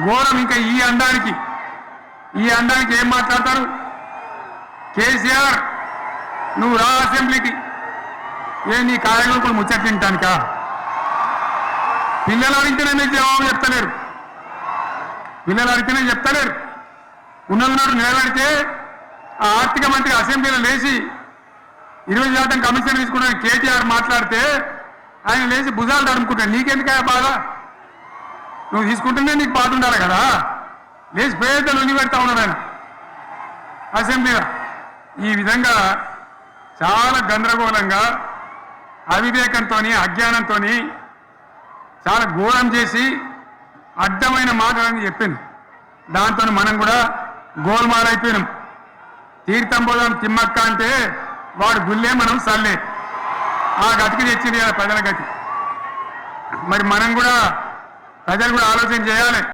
ఘోరం ఇంకా ఈ అండానికి ఈ అండానికి ఏం మాట్లాడతారు? కేసీఆర్ నువ్వు రా అసెంబ్లీకి. ఏ నీ కార్యకర్తలు ముచ్చట తింటానికా పిల్లలు అడిగితేనే మీకు జవాబు చెప్తలేరు. పిల్లలు అడిగితేనే చెప్తలేరు. ఉన్నన్నాడు నిలబడితే ఆ ఆర్థిక మంత్రి అసెంబ్లీలో లేచి ఇరవై శాతం కమిషన్ తీసుకున్న కేటీఆర్ మాట్లాడితే ఆయన లేచి భుజాలు తడుముకుంటాడు. నీకెందుకు బాధ? నువ్వు తీసుకుంటేనే నీకు పాటు ఉండాలి కదా. లేచి పేద లొంగి పెడతా ఉన్నాడు ఆయన. అసెంబ్లీలో ఈ విధంగా చాలా గందరగోళంగా అవివేకంతో అజ్ఞానంతో చాలా ఘోరం చేసి అడ్డమైన మాటలని చెప్పింది. దాంతో మనం కూడా గోల్మాల్ అయిపోయినాం తీర్థం పోదాం తిమ్మక్క అంటే వాడు గుల్లే మనం సల్లే. ఆ గతికి తెచ్చింది కదా ప్రజల గతి. మరి మనం కూడా ప్రజలు కూడా ఆలోచన చేయాలి.